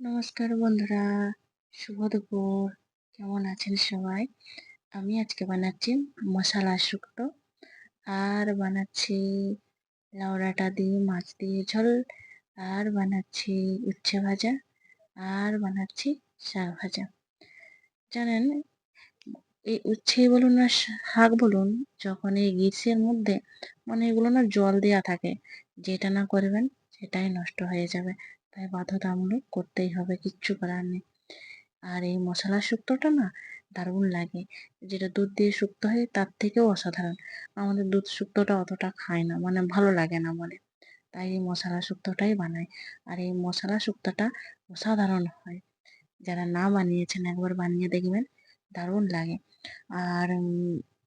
নমস্কার বন্ধুরা। শুভ দুপুর। কেমন আছেন সবাই? আমি আজকে বানাচ্ছি মশলা শুক্তো। আর বানাচ্ছি লাউড়াটা দিয়ে মাছ দিয়ে ঝোল। আর বানাচ্ছি উচ্ছে ভাজা। আর বানাচ্ছি শাক ভাজা। জানেন, এই উচ্ছে বলুন না শাক বলুন, যখন এই গ্রীষ্মের মধ্যে মানে এগুলো না জল দেওয়া থাকে, যেটা না করবেন সেটাই নষ্ট হয়ে যাবে। তাই বাধ্যতামূলক করতেই হবে, কিচ্ছু করার নেই। আর এই মশলা শুক্তোটা না দারুণ লাগে। যেটা দুধ দিয়ে শুক্তো হয় তার থেকেও অসাধারণ। আমাদের দুধ শুক্তোটা অতটা খায় না মানে ভালো লাগে না বলে। তাই এই মশলা শুক্তোটাই বানাই। আর এই মশলা শুক্তোটা অসাধারণ হয়। যারা না বানিয়েছেন একবার বানিয়ে দেখবেন, দারুণ লাগে। আর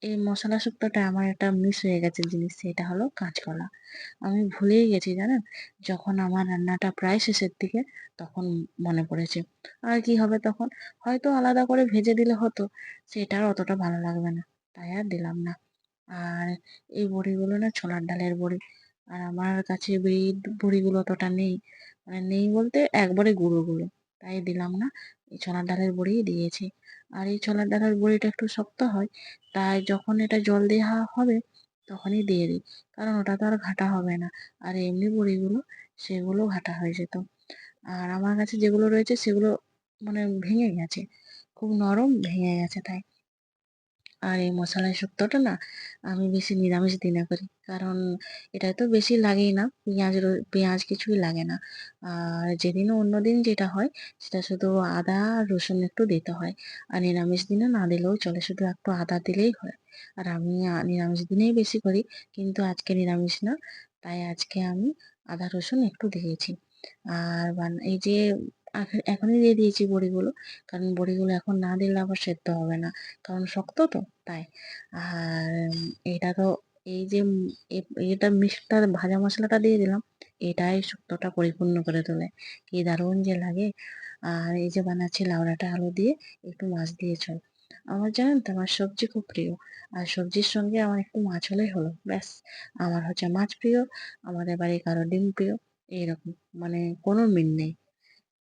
এই মশলা শুক্তোটা আমার একটা মিস হয়ে গেছে জিনিস, সেটা হলো কাঁচকলা। আমি ভুলেই গেছি জানেন? যখন আমার রান্নাটা প্রায় শেষের দিকে, তখন মনে পড়েছে, আর কি হবে তখন? হয়তো আলাদা করে ভেজে দিলে হতো, সেটা আর অতটা ভালো লাগবে না, তাই আর দিলাম না। আর এই বড়িগুলো না ছোলার ডালের বড়ি, আর আমার কাছে এই বড়িগুলো অতটা নেই মানে নেই বলতে একবারে গুঁড়োগুলো তাই দিলাম না। ছোলার ডালের বড়ি দিয়েছি। আর এই ছোলার ডালের বড়িটা একটু শক্ত হয়, তাই যখন এটা জল দেওয়া হবে তখনই দিয়ে দিই, কারণ ওটা তো আর ঘাটা হবে না। আর এমনি বড়িগুলো, সেগুলো ঘাটা হয়ে যেত। আর আমার কাছে যেগুলো রয়েছে সেগুলো মানে ভেঙে গেছে, খুব নরম ভেঙে গেছে তাই। আর এই মশলা শুক্তোটা না আমি বেশি নিরামিষ দিনে করি। কারণ এটা তো বেশি লাগেই না, পেঁয়াজ পেঁয়াজ কিছুই লাগে না। আর যেদিনও অন্য দিন যেটা হয়, সেটা শুধু আদা, রসুন একটু দিতে হয়। আর নিরামিষ দিনে না দিলেও চলে, শুধু একটু আদা দিলেই হয়। আর আমি নিরামিষ দিনেই বেশি করি, কিন্তু আজকে নিরামিষ না, তাই আজকে আমি আদা, রসুন একটু দিয়েছি। আর এই যে এখনই দিয়ে দিয়েছি বড়িগুলো। কারণ বড়িগুলো এখন না দিলে আবার সেদ্ধ হবে না। কারণ শক্ত তো, তাই। আর এটা তো এই যে এটা মিষ্টিটা, ভাজা মশলাটা দিয়ে দিলাম, এটাই শুক্তোটা পরিপূর্ণ করে তোলে। কি দারুণ যে লাগে। আর এই যে বানাচ্ছি লাউড়াটা আলু দিয়ে, একটু মাছ দিয়ে ঝোল আমার জানেন তো, আমার সবজি খুব প্রিয়। আর সবজির সঙ্গে আমার একটু মাছ হলেই হলো, ব্যাস। আমার হচ্ছে মাছ প্রিয়, আমাদের বাড়ি কারও ডিম প্রিয়, এইরকম। মানে কোনো মিল নেই।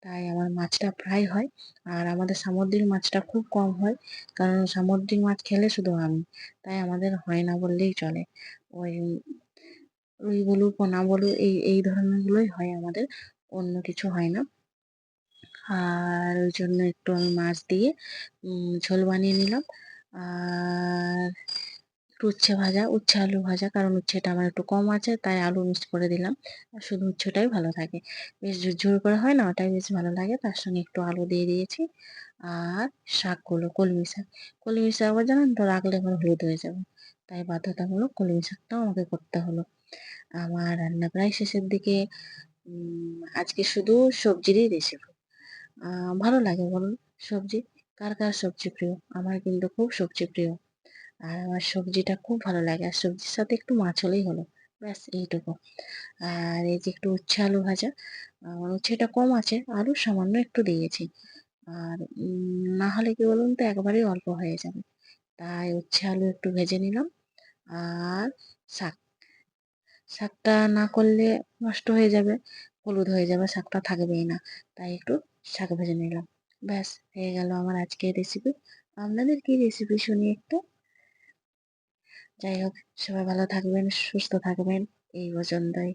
তাই আমার মাছটা প্রায় হয়। আর আমাদের সামুদ্রিক মাছটা খুব কম হয়, কারণ সামুদ্রিক মাছ খেলে শুধু আমি, তাই আমাদের হয় না বললেই চলে। ওই রুই বলু পোনা বলু এই এই ধরনেরগুলোই হয় আমাদের, অন্য কিছু হয় না। আর ওই জন্য একটু আমি মাছ দিয়ে ঝোল বানিয়ে নিলাম। আর উচ্ছে ভাজা, উচ্ছে আলু ভাজা, কারণ উচ্ছেটা আমার একটু কম আছে, তাই আলু মিক্স করে দিলাম। আর শুধু উচ্ছেটাই ভালো থাকে। বেশ ঝুরঝুর করে হয় না? ওটাই বেশ ভালো লাগে। তার সঙ্গে একটু আলু দিয়ে দিয়েছি। আর শাকগুলো কলমি শাক কলমি শাক আবার জানেন তো, রাখলে আমার হলুদ হয়ে যাবে। তাই বাধ্যতামূলক কলমি শাকটাও আমাকে করতে হলো। আমার রান্না প্রায় শেষের দিকে। আজকে শুধু সবজিরই রেসিপি ভালো লাগে বলুন? সবজি? কার কার সবজি প্রিয়? আমার কিন্তু খুব সবজি প্রিয়। আর আমার সবজিটা খুব ভালো লাগে। আর সবজির সাথে একটু মাছ হলেই হলো। ব্যাস, এইটুকু। আর এই যে একটু উচ্ছে আলু ভাজা আমার উচ্ছেটা কম আছে, আলু সামান্য একটু দিয়েছি। আর না হলে কি বলুন তো, একবারেই অল্প হয়ে যাবে। তাই উচ্ছে আলু একটু ভেজে নিলাম। আর শাক। শাকটা না করলে নষ্ট হয়ে যাবে, হলুদ হয়ে যাবে, শাকটা থাকবেই না। তাই একটু শাক ভেজে নিলাম। ব্যাস, হয়ে গেল আমার আজকের রেসিপি আপনাদের কি রেসিপি শুনি একটু? যাই হোক সবাই ভালো থাকবেন সুস্থ থাকবেন এই পর্যন্তই।